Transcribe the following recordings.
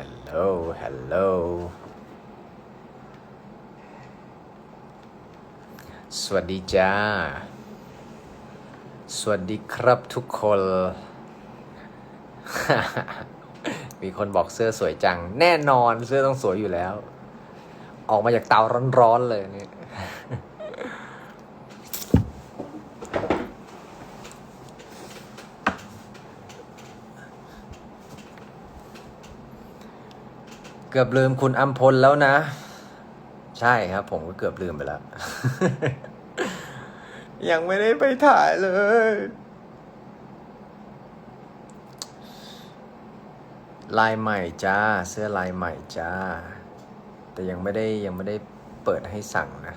Hello Hello สวัสดีจ้า สวัสดีครับทุกคน มีคนบอกเสื้อสวยจัง แน่นอนเสื้อต้องสวยอยู่แล้ว ออกมาจากเตาร้อนๆเลยนี่ย กือบลืมคุณอัมพลแล้วนะ ใช่ครับ ผมก็เกือบลืมไปแล้ว ยังไม่ได้ไปถ่ายเลย ลายใหม่จ้า เสื้อลายใหม่จ้า แต่ยังไม่ได้ยังไม่ได้เปิดให้สั่งนะ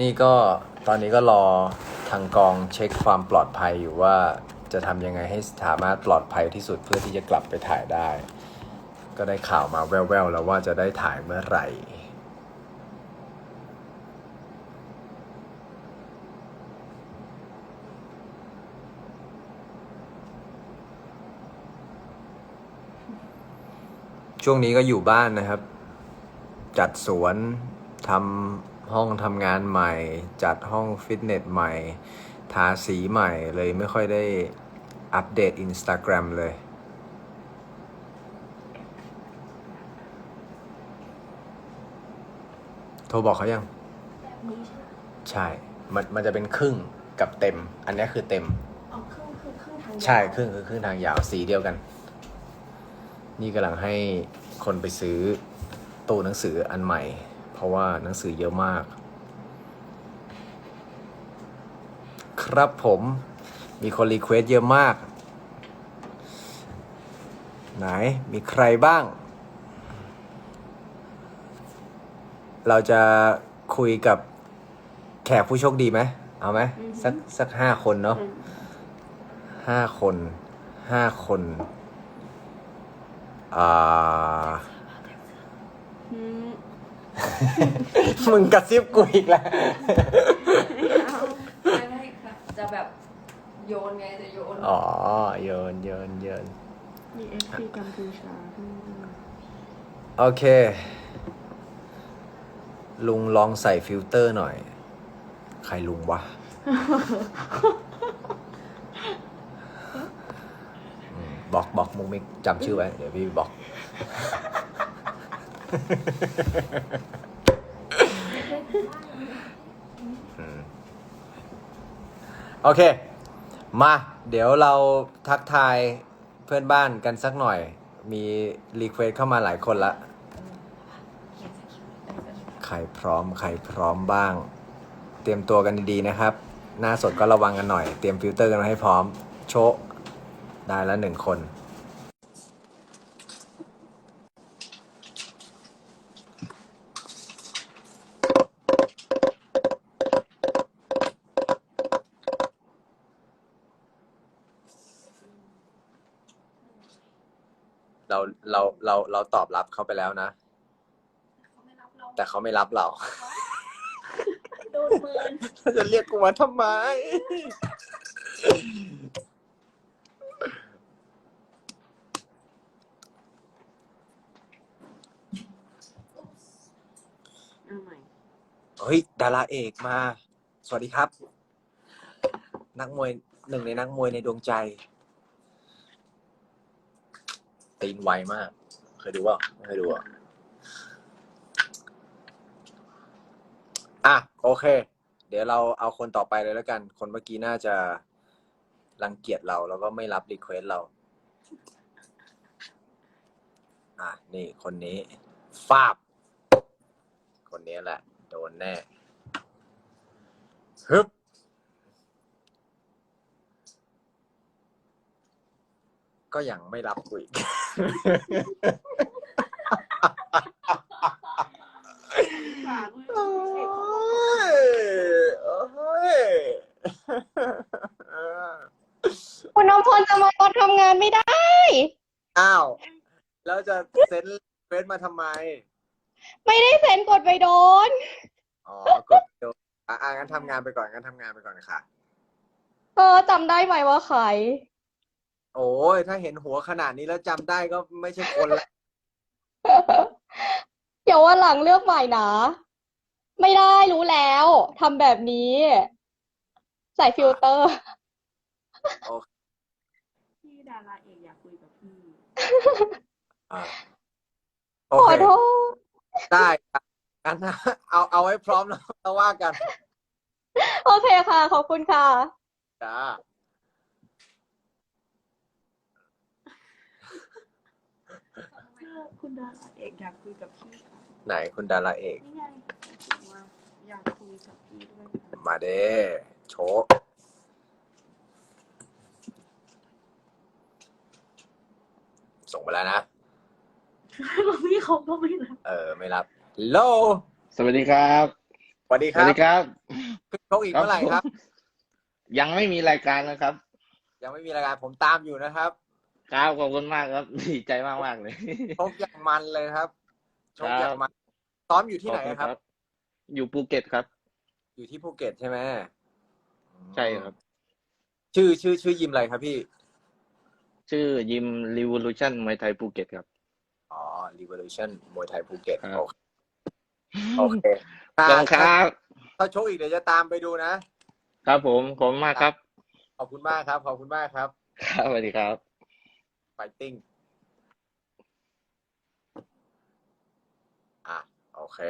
นี่ก็ตอนนี้ก็รอทางกองเช็คความปลอดภัยอยู่ว่าจะทำยังไงให้สามารถปลอดภัยที่สุดเพื่อที่จะกลับไปถ่ายได้ ก็ได้ข่าวมาแว่วๆแล้วว่าจะได้ถ่ายเมื่อไหร่ช่วงนี้ก็อยู่บ้านนะครับ จัดสวนทำห้องทำงานใหม่ จัดห้องฟิตเนสใหม่ ทาสีใหม่เลยไม่ค่อยได้อัปเดต Instagram เลย ทรบอกเขายัง แบบนี้ใช่ไหมใช่ มันมันจะเป็นครึ่งกับเต็ม อันนี้คือเต็ม อ๋อครึ่งคือครึ่งทางยาวใช่ครึ่งคือครึ่งทางยาวสีเดียวกัน นี่กำลังให้คนไปซื้อตู้หนังสืออันใหม่ เพราะว่าหนังสือเยอะมาก ครับผมมีคนรีเควสเยอะมาก ไหนมีใครบ้าง เราจะคุยกับแขกผู้โชคดีไหมเอาไหมสักสักห้าคนเนาะอืมห้าคนห้าคนอ่า อืมมึงกระซิบกูอีกแล้วไม่ไม่ค่ะจะแบบโยนไงจะโยนอ๋อโยนโยนโยนมีเอฟซีกัมพูชาด้วยโอเค ลุงลองใส่ฟิลเตอร์หน่อย ใครลุงวะ บอกบอกมุกมิกจำชื่อไว้ เดี๋ยวพี่บอก โอเค มา เดี๋ยวเราทักทายเพื่อนบ้านกันสักหน่อย มีรีเควสเข้ามาหลายคนละ ใครพร้อมใครพร้อมบ้าง เตรียมตัวกันดีๆนะครับ หน้าสดก็ระวังกันหน่อย เตรียมฟิลเตอร์กันให้พร้อม โชะได้แล้วหนึ่งคน เราเราเราเราตอบรับเขาไปแล้วนะ เขาไม่รับเรา แต่เขาไม่รับเรา โดนเมินจะเรียกกูมาทำไม เอาใหม่เฮ้ย ดาราเอกมา สวัสดีครับ นักมวยหนึ่งในนักมวยในดวงใจ ตีนไวมาก เคยดูว่าไม่เคยดูอะ อะโอเค เดี๋ยวเราเอาคนต่อไปเลยแล้วกัน คนเมื่อกี้น่าจะรังเกียจเราแล้วก็ไม่รับรีเควสเรา อะนี่คนนี้ฟาบ คนนี้แหละ โดนแน่ฮึบก็ยังไม่รับกูอีกฝากด้วยโอ้ยโอ้ย คุณน้ำพลจะมาตอนทำงานไม่ได้ อ้าว แล้วจะเซ็นเฟซมาทำไม ไม่ได้เซ็นกดไปโดน อ๋อกดเดี๋ยวอะอะงั้นทำงานไปก่อนงั้นทำงานไปก่อนค่ะ เออจำได้ไหมว่าใคร โอ้ยถ้าเห็นหัวขนาดนี้แล้วจำได้ก็ไม่ใช่คนละ เดี๋ยววันหลังเลือกใหม่นะ ไม่ได้รู้แล้วทำแบบนี้ ใส่ฟิลเตอร์พี่ดาราเอกอยากคุยกับพี่ อ่าโอขอเคโทษ ได้ครับงั้นนะเอาเอาไว้พร้อมแล้วเราว่ากันโอเคค่ะ ขอบคุณค่ะ จ้าคุณดาราเอกอยากคุยกับพี่ค่ะ ไหนคุณดาราเอก นี่ไง บอกว่าอยากคุยกับพี่ด้วยค่ะมาเด้โชว์ส่งไปแล้วนะ แล้วพี่เขาก็ไม่รับเออ ไม่รับโลสวัสดีครับสวัสดีสควัรัสบดีครับ ขึ้นชกอีกเมื่อไหร่ครับ ยังไม่มีรายการนะครับ ยังไม่มีรายการผมตามอยู่นะครับครับขอบคุณมากครับ ดีใจมากมากๆเลยชกอย่างมันเลยครับชกอย่างมันซ้อมอยู่ที่ไหนขอบณครับ อยู่ภูเก็ตครับ อยู่ที่ภูเก็ตใช่ไหมใช่ครับ ชื่อชื่อชื่อยิมอะไรครับพี่ ชื่อยิม Revolution มวยไทยภูเก็ตครับ อ๋อ Revolution มวยไทยภูเก็ตครับ โอเคโอเคถ้าขอบคุณครับ ถ้าชกอีกเดี๋ยวจะตามไปดูนะ ครับผม ขอบคุณมากครับ ขอบคุณมากครับ ขอบคุณมากครับ ครับสวัสดีครับไฟติ้งอะ โอเค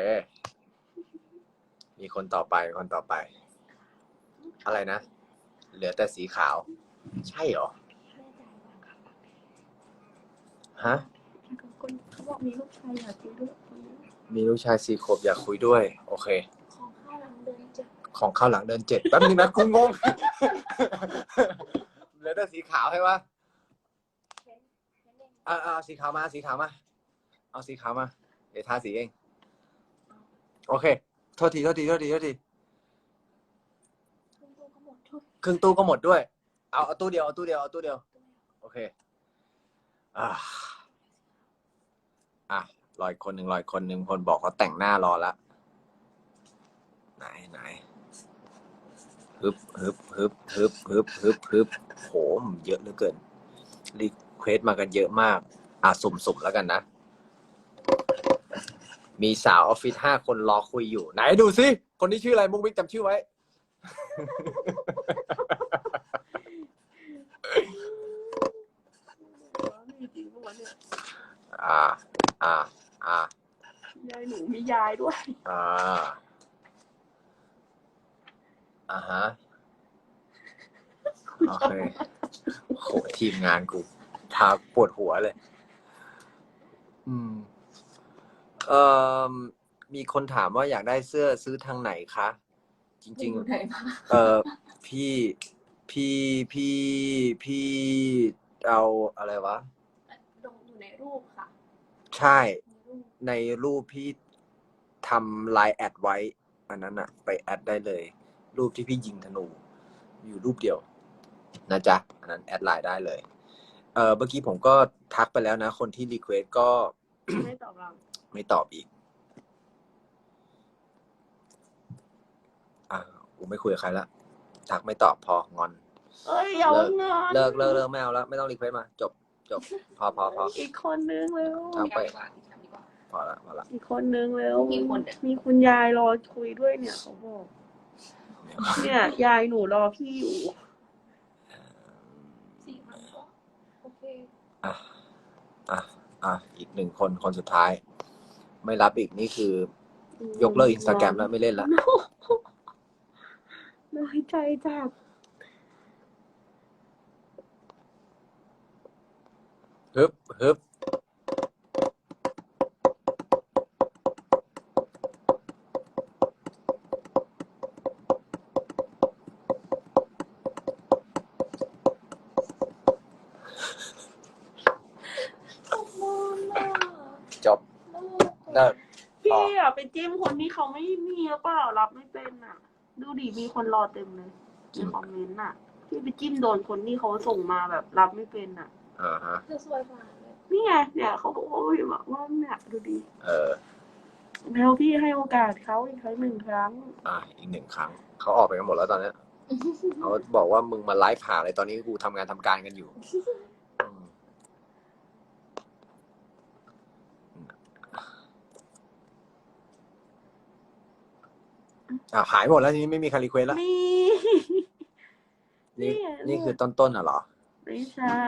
มีคนต่อไปคนต่อไป อะไรนะ เหลือแต่สีขาว ใช่เหรอ ฮะ คนเขาบอกมีลูกชายอยากคุยด้วยคนนี้มีลูกชายสี่ขวบอยากคุยด้วย โอเค ของข้าวหลังเดินเจ็บของเข้าวหลังเดินเจ็ดแป๊บนึงนะกูงง เหลือแต่สีขาวใช่ปะอ่าเอาสีขาวมาสีขาวมา เอาสีขาวมา เดี๋ยวทาสีเอง โอเค โทษทีโทษทีโทษทีโทษทีคุณดูเขาดีครึ่งตู้ก็หมดด้วย เอาเอาตู้เดียวเอาตู้เดียวเอาตู้เดียว โอเค อ่าอะรออีกคนหนึ่งรออีกคนหนึ่งคนบอกเขาแต่งหน้ารอละไหนไหนฮึบฮึบฮึบฮึบฮึบฮึบฮึบโหมเยอะเหลือเกินรีเควสมากันเยอะมาก อะสุ่มๆแล้วกันนะ มีสาวออฟฟิศห้าคนรอคุยอยู่ ไหนดูสิ คนนี้ชื่ออะไรมุกมิกจำชื่อไว้มีจริงปะวะเนี่ยอ่า อ่า อ่า ยายหนูมียายด้วย อ่า อ่าฮะ โอเคโหทีมงานกูทาปวดหัวเลย อืม เอ่อมีคนถามว่าอยากได้เสื้อซื้อทางไหนคะ จริง อยู่ไหนมาๆเออพี่พี่พี่พี่เอาอะไรวะ ลงอยู่ในรูปค่ะใช่ในรูปในรูปพี่ทำไลน์แอดไว้ อันนั้นอะไปแอดได้เลย รูปที่พี่ยิงธนู อยู่รูปเดียว นะจ๊ะ อันนั้นแอดไลน์ได้เลย เออเมื่อกี้ผมก็ทักไปแล้วนะ คนที่รีเควสก็ ไม่ตอบเรา ไม่ตอบอีก อะกูไม่คุยกับใครละทักไม่ตอบพองอน เอ้ยอย่าเลิกงอนเลิกเลิกเลิกไม่เอาแล้วไม่ต้องรีเควสมา จบจบ พอพอพออีกคนนึงเร็วเอาไปดีกว่าดีกว่าพอละพอละอีกคนนึงเร็วกี่คนเนี่ยมีคุณยายรอคุยด้วยเนี่ยเขาบอก เนี่ย ยายหนูรอพี่อยู่สี่พันก็โอเคอะอะอะอีกหนึ่งคนคนสุดท้าย ไม่รับอีกนี่คือ ยกเลิกอินสตาแกรมแล้วไม่เล่นละน้อยใจจัดฮึบฮึบ เขาไม่มีหรือเปล่ารับไม่เป็นอะ ดูดิมีคนรอเต็มเลยในคอมเมนต์อะพี่ไปจิ้มโดนคนที่เขาส่งมาแบบรับไม่เป็นอะอ่าฮะเธอสวยกว่าเลยนี่ไงเนี่ยเขาบอกว่าแบบว่าเนี่ยดูดิเออแล้วพี่ให้โอกาสเขาอีกครั้งหนึ่งครั้ง อะอีกหนึ่งครั้ง เขาออกไปกันหมดแล้วตอนเนี้ยเขาบอกว่ามึงมาไลฟ์หาอะไรตอนนี้กูทำงานทำการกันอยู่ อ่าวหายหมดแล้วทีนี้ไม่มีใครรีเควสแล้ว นี่ นี่นี่นี่คือต้นๆอะเหรอ ไม่ใช่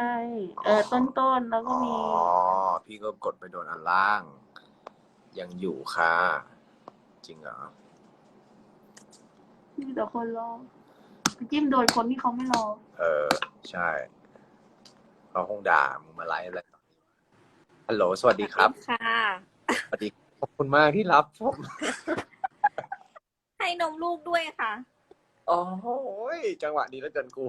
เออ ต้นๆ แล้วก็อ๋อ มี พี่ก็กดไปโดนอันล่าง ยังอยู่ค่ะ จริงเหรอ มีแต่คนรอไปจิ้มโดยคนที่เขาไม่รอ เออ ใช่เขาคงด่ามึงมาไลฟ์อะไรฮัลโหล สวัสดีครับ ค่ะ สวัสดี ขอบคุณมากที่รับผม ให้นมลูกด้วยค่ะอ๋อโอ้ยจังหวะดีแล้วเกินกู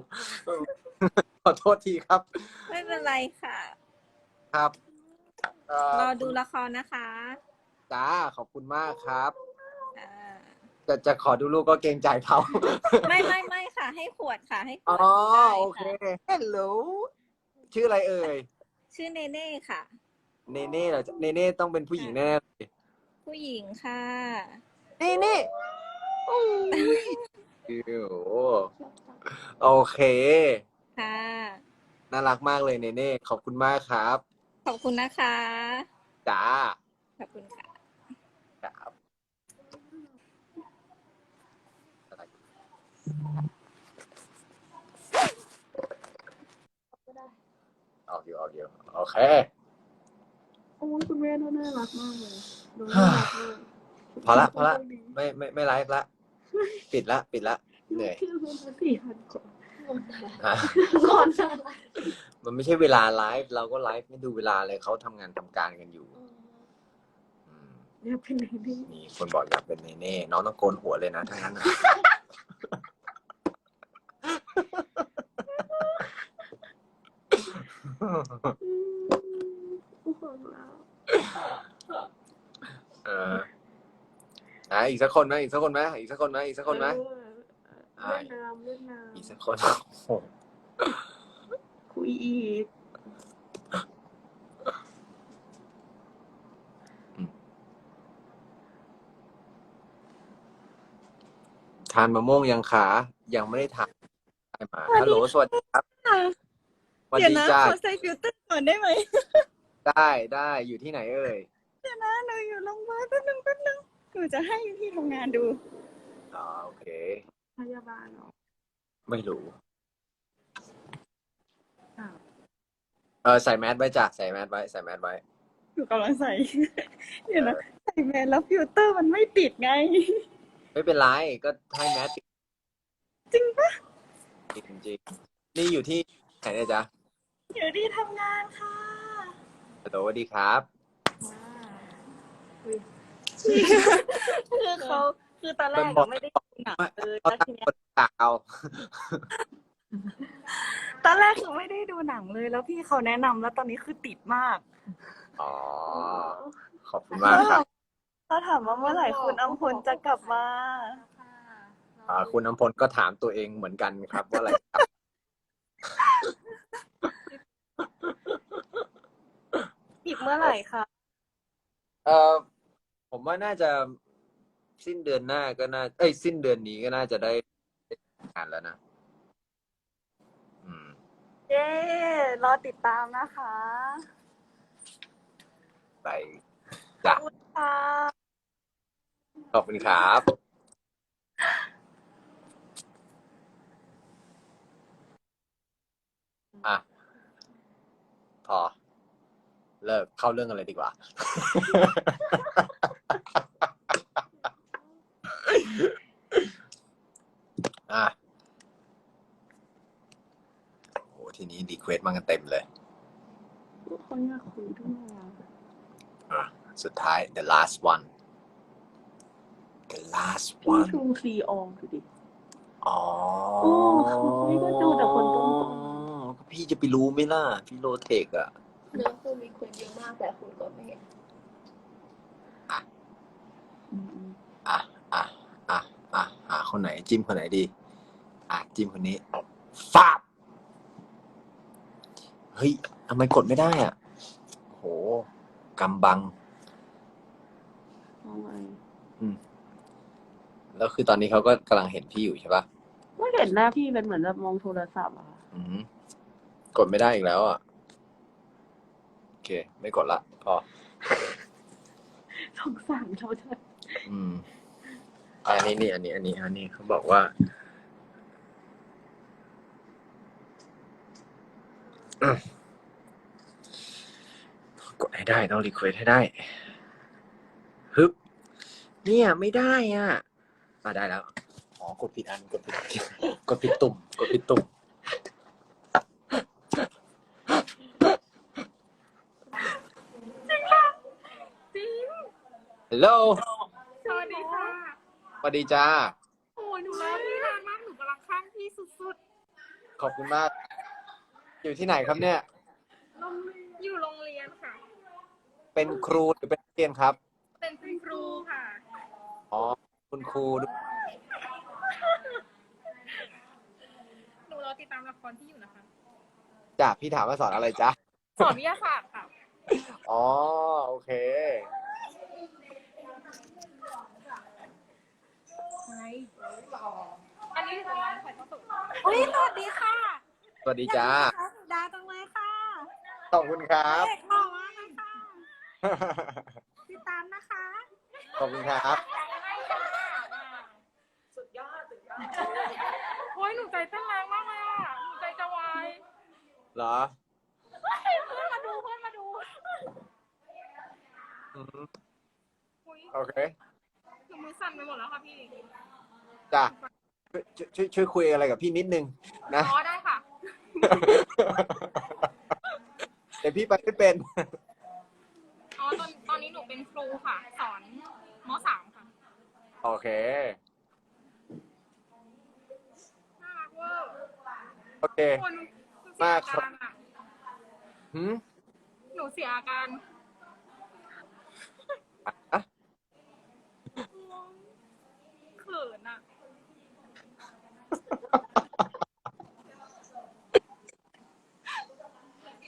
ขอโทษทีครับ ไม่เป็นไรค่ะครับเรอดูละครนะคะจ้าขอบคุณมากครับอ่าจะจะขอดูลูกก็เกรงใจเขาไม่ไม่ไม่ค่ะ ให้ขวดค่ะ ให้ขอ๋วอดได้โอเคค่ะฮัลโหลชื่ออะไรเอ่ย ชื่อเนเน่ค่ะ เนเน่เหรอเนเน่ต้องเป็นผู้หญิงแน่ๆเลยผู้หญิงค่ะ เนเน่โอ้โหโอเค ค่ะ น่ารักมากเลยเนเน่ขอบคุณมากครับขอบคุณนะคะ จ้าขอบคุณค่ะ ครับออกอยู่ออกอยู่โอเค โอ้ยคุณแม่น่ารักมากเลยดูน่ารักมาก พอละพอละ ไม่ไม่ไม่ไลฟ์ละ ปิดละ ปิดละ เหนื่อยคือมันสี่พันกว่าฮะก่อนอะไรมันไม่ใช่เวลาไลฟ์เราก็ไลฟ์ไม่ดูเวลาเลยเขาทำงานทำการกันอยู่อืมเนี่ยเป็นไงดีมีคนบอกอยากเป็นเนเน่น้องต้องโกนหัวเลยนะถ้างั้นนะอืมผู้ฟังแล้วเออ อะอีกสักคนไหมอีกสักคนไหมอีกสักคนไหมอีกสักคนไหมเออเล่นน้ำเล่นน้อีกสักคนโอ้โหำคุยอีกทานมะม่วงยังขายังไม่ได้ทานได้มาฮัลโหลสวัสดีครับสวัสเดี๋ยวดีนะจ้าขอใส่ฟิลเตอร์ก่อนได้ไหมได้ได้อยู่ที่ไหนเอ่ย เดี๋ยวนะหนูอยู่โรงพยาบาลแป๊บนึงแป๊บนึง หนูจะให้พี่ทำงานดู อ๋อโอเค พยาบาลเหรอไม่รู้ อ้าวเออใส่แมสไว้จ้ะใส่แมสไว้ใส่แมสไว้ หนูกำลังใส่ เดี๋ยวนะใส่แมสแล้วฟิลเตอร์มันไม่ติดไง ไม่เป็นไรก็ให้แมสจริงปะจริงจริงๆนี่อยู่ที่ไหนเนี่ยจ๊ะอยู่ที่ทำงานค่ะ ฮัลโหลสวัสดีครับ คือเขาคือตอนแรกอะไม่ได้ดูหนังเลยเขาแล้วตั้งทีเนี้ยคนตาวตอนแรกคือไม่ได้ดูหนังเลย แล้วพี่เขาแนะนำแล้วตอนนี้คือติดมากอ๋อขอบคุณมากครับเขาถามว่าเมื่อไหร่คุณอัมพลจะกลับมา อ่าคุณน้ำพลก็ถามตัวเองเหมือนกันครับ ว่าอะไรครับอีกเมื่อไหร่คะ เออ ผมว่าน่าจะสิ้นเดือนหน้าก็น่าเอ้ยสิ้นเดือนนี้ก็น่าจะได้งานแล้วนะอืม เย้รอติดตามนะคะไปจ้ะค่ะขอบคุณครับอะพอ เลิกเข้าเรื่องอะไรดีกว่า อะโอ้ทีนี้ดีเควส มากันเต็มเลยเขาอยากคุยด้วยอะอะสุดท้าย the last one the last พี่ one ชูซีอองดูดิ อ๋อโอ้พี่ก็ดูแต่คนต้น ก็พี่จะไปรู้ไหมล่ะ พี่โลเทคอะเนื้อคือมีคนเยอะมากแต่คุณก็ไม่เห็นอืมอืมอะอะอะอะหาคนไหนจิ้มคนไหนดี อะจิ้มคนนี้ฟาบ เฮ้ยทำไมกดไม่ได้อะโหกำบัง เอาไงแล้วคือตอนนี้เขาก็กำลังเห็นพี่อยู่ใช่ปะไม่เห็นหน้าพี่เป็นเหมือนแบบมองโทรศัพท์อะค่ะอืมกดไม่ได้อีกแล้วอะโอเค ไม่กดละพอ สงสารเขาเถอะอืมอันนี้นี่อันนี้ อันนี้ อันนี้เขาบอกว่าอืม กดให้ได้ต้องรีเควสให้ได้ฮึบเนี่ยไม่ได้อะอะได้แล้วอ๋อกดผิดอันกดผิดกดผิดตุ่มกดผิดตุ่มจริงฮัลโหลสวัสดีค่ะ สวัสดีจ้า โอ้ยหนูรอพี่นานมาก หนูกำลังข้างพี่สุดขอบคุณมาก อยู่ที่ไหนครับเนี่ยๆอยู่โรงเรียนค่ะ เป็นครูหรือเป็นนักเรียนครับ เป็นคุณครูค่ะ อ๋อ คุณครูด้วยหนูรอติดตามละครที่อยู่นะคะ จ้ะพี่ถามว่าสอนอะไรจ๊ะ สอนวิทยาศาสตร์ค่ะ อ๋อ โอเค อันนี้คืองานถ่ายทอดสด อุ้ยสวัสดีค่ะ สวัสดีจ้า สุดาจังเลยค่ะ ข อบคุณครับเด็กหล่อมากเลยค่ะติดตามนะคะขอบคุณครับ สุดยอด สุดยอด โอ้ยหนูใจเต้นแรงมากเลยอะหนูใจจะวายเหรอเพื่อนมาดูเพื่อนมาดูอืมอุ้ยโอเคหนูมือสั่นไปหมดแล้วค่ะพี่จ้ะช่วยช่วยช่วยคุยอะไรกับพี่นิดนึงนะ อ๋อได้ค่ะเดี๋ยว พี่ไปไม่เป็น อ๋อตอนตอนนี้หนูเป็นครูค่ะ สอนมสามค่ะ โอเค น่ารักเวอร์โอเคคนหนูเสียมากอาครับการอะ หืมหนูเสียอาการอะเขินอะ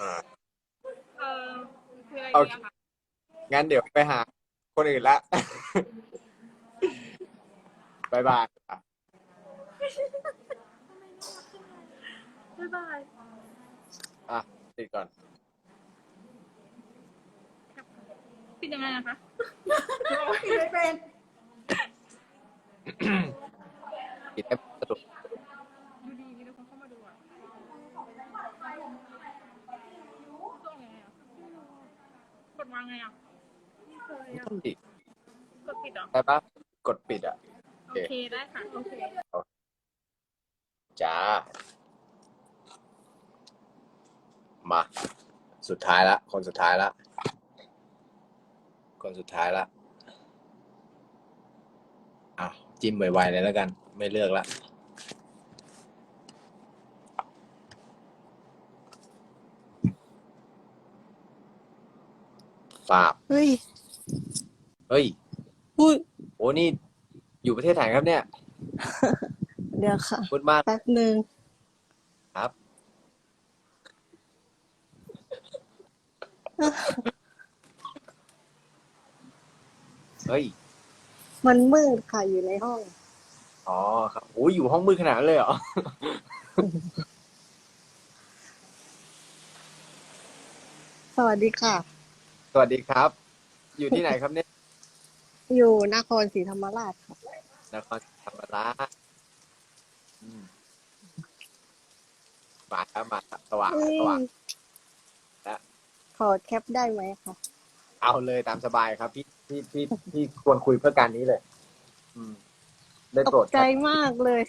อ่า เออ คืออะไรโอดีเคอะคะงั้นเดี๋ยวไปหาคนอื่นละ บายบายอะบ๊ายบายอะติดก่อน ปิดยังไงอะคะ ไม่เป็น ปิดให้สะดวก ดูดีมีคนเข้ามาดูอะต้องยังไงอะกด วางไงอะไม่ต้องดิกดปิดเหรอได้ปะกดปิดอะ โอเคได้ค่ะโอเคจ้า มา สุดท้ายละ คนสุดท้ายละ คนสุดท้ายละอะจิ้มไวๆเลยแล้วกัน ไม่เลือกละ ฝากเฮ้ยเฮ้ยอุ้ยโอ้นี่อยู่ประเทศไหนครับเนี่ยเดี๋ยวค่ะ พูดมากแป๊บหนึ่งครับเฮ้ยมันมืดค่ะอยู่ในห้อง อ๋อครับโอ้ยอยู่ห้องมืดขนาดนั้นเลยเหรอสวัสดีค่ะ สวัสดีครับ อยู่ที่ไหนครับเนี่ย อยู่นครศรีธรรมราชค่ะนครศรีธรรมราชอืมมาแล้วมาแล้วสว่างเฮ้ยสว่างและขอแคปได้ไหมคะเอาเลยตามสบายครับพี่พี่พี่พี่ควรคุยเพื่อการนี้เลย อืม ได้ตโปรกดใจครับมากเลย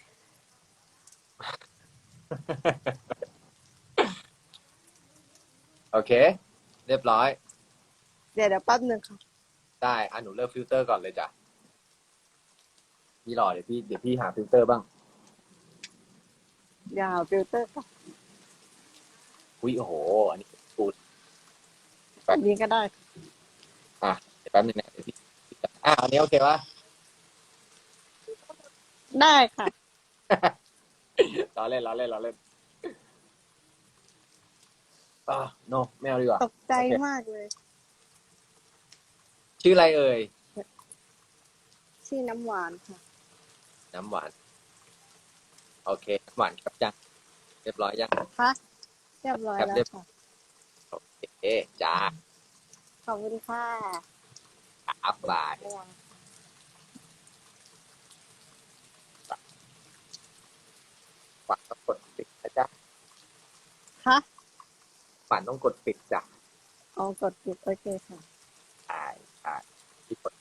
โอเค เรียบร้อย เดี๋ยวเดี๋ยวแป๊บหนึ่งค่ะ ได้อะหนูเลือกฟิลเตอร์ก่อนเลยจ้ะพี่รอเดี๋ยวพี่เดี๋ยวพี่หาฟิลเตอร์บ้างเดี๋ยวหาฟิลเตอร์ค่ะอุ้ยโอ้โห อันนี้ฟูดแบบนี้ก็ได้ค่ะอะเดี๋ยวแป๊บนึงนะเดี๋ยวพี่อะอันนี้โอเควะได้ค่ะ ล้อเล่นล้อเล่นล้อเล่นอ่าโนไม่เอาดีกว่า ตกใจโอเค มากเลย ชื่ออะไรเอ่ย ชื่อน้ำหวานค่ะ น้ำหวาน โอเค น้ำหวานครับจังเรียบร้อยยังคะเรียบร้อยแล้วค่ะ โอเคจ้าขอบคุณค่ะอัพบายฝานต้องกดปิดนะจ๊ะคะฝานต้องกดปิดจ้ะอ๋อกดปิดโอเคค่ะ ที่กด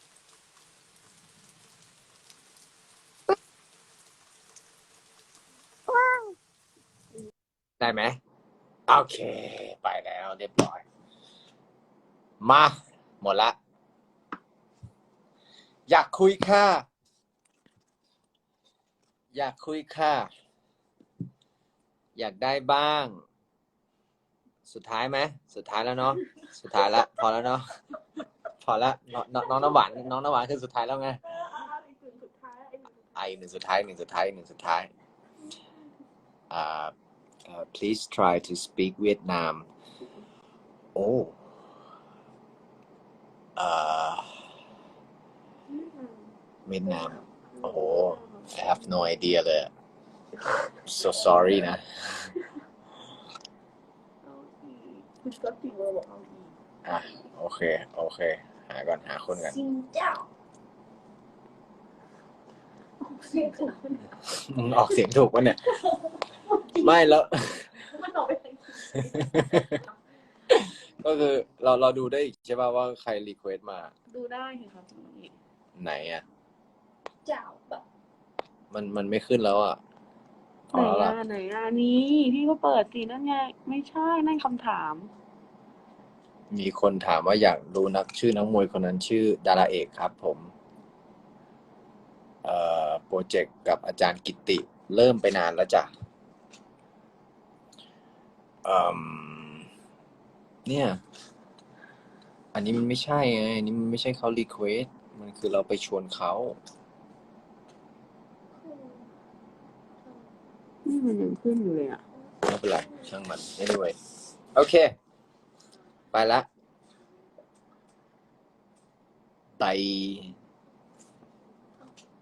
ได้ไหมโอเค ไปแล้วเรียบร้อย มา หมดละ อยากคุยค่ะ อยากคุยค่ะ อยากได้บ้าง สุดท้ายไหม สุดท้ายแล้วเนาะ สุดท้ายละ พอแล้วเนาะ อละน้องน้องน้องน้ำหวานน้องน้ำหวานคือสุดท้ายแล้วไงไอะอีกหนึ่งสุดท้ายหนึ่งสุดท้ายหนึ่งสุดท้ายอ่า uh, please try to speak Vietnam oh อ่าเวียดนามโอ้โห I have no idea เลยอะ so sorry นะเอาอีกคุณก็ติเวอร์บอกเอาอีกอะ โอเค โอเค หาก่อนหาคนกันจริงเจ้าเสียงขนาดนั้นมึงออกเสียงถูกปะเนี่ย ไม่แล้ว มันออกไปทางก็คือเราเราดูได้อีกใช่ป่ะว่าใครรีเควสมา ดูได้เห็นครับพี่ไหนอะ เจ้าแบบมันมันไม่ขึ้นแล้วอะพไหนอแล้วล่ะอะไหนอะนี่พี่ก็เปิดสินั่นไง ไม่ใช่นั่นคำถาม มีคนถามว่าอยากรู้นักชื่อนักมวยคนนั้นชื่อดาราเอกครับ ผมเอ่อโปรเจกต์กับอาจารย์กิตติเริ่มไปนานแล้วจ้ะเอ่มเนี่ย อันนี้มันไม่ใช่ไงอันนี้มันไม่ใช่เขารีเควสมันคือเราไปชวนเขานี่มันยังขึ้นอยู่เลยอะไม่เป็นไรช่างมัน anyway โอเค ไปละไป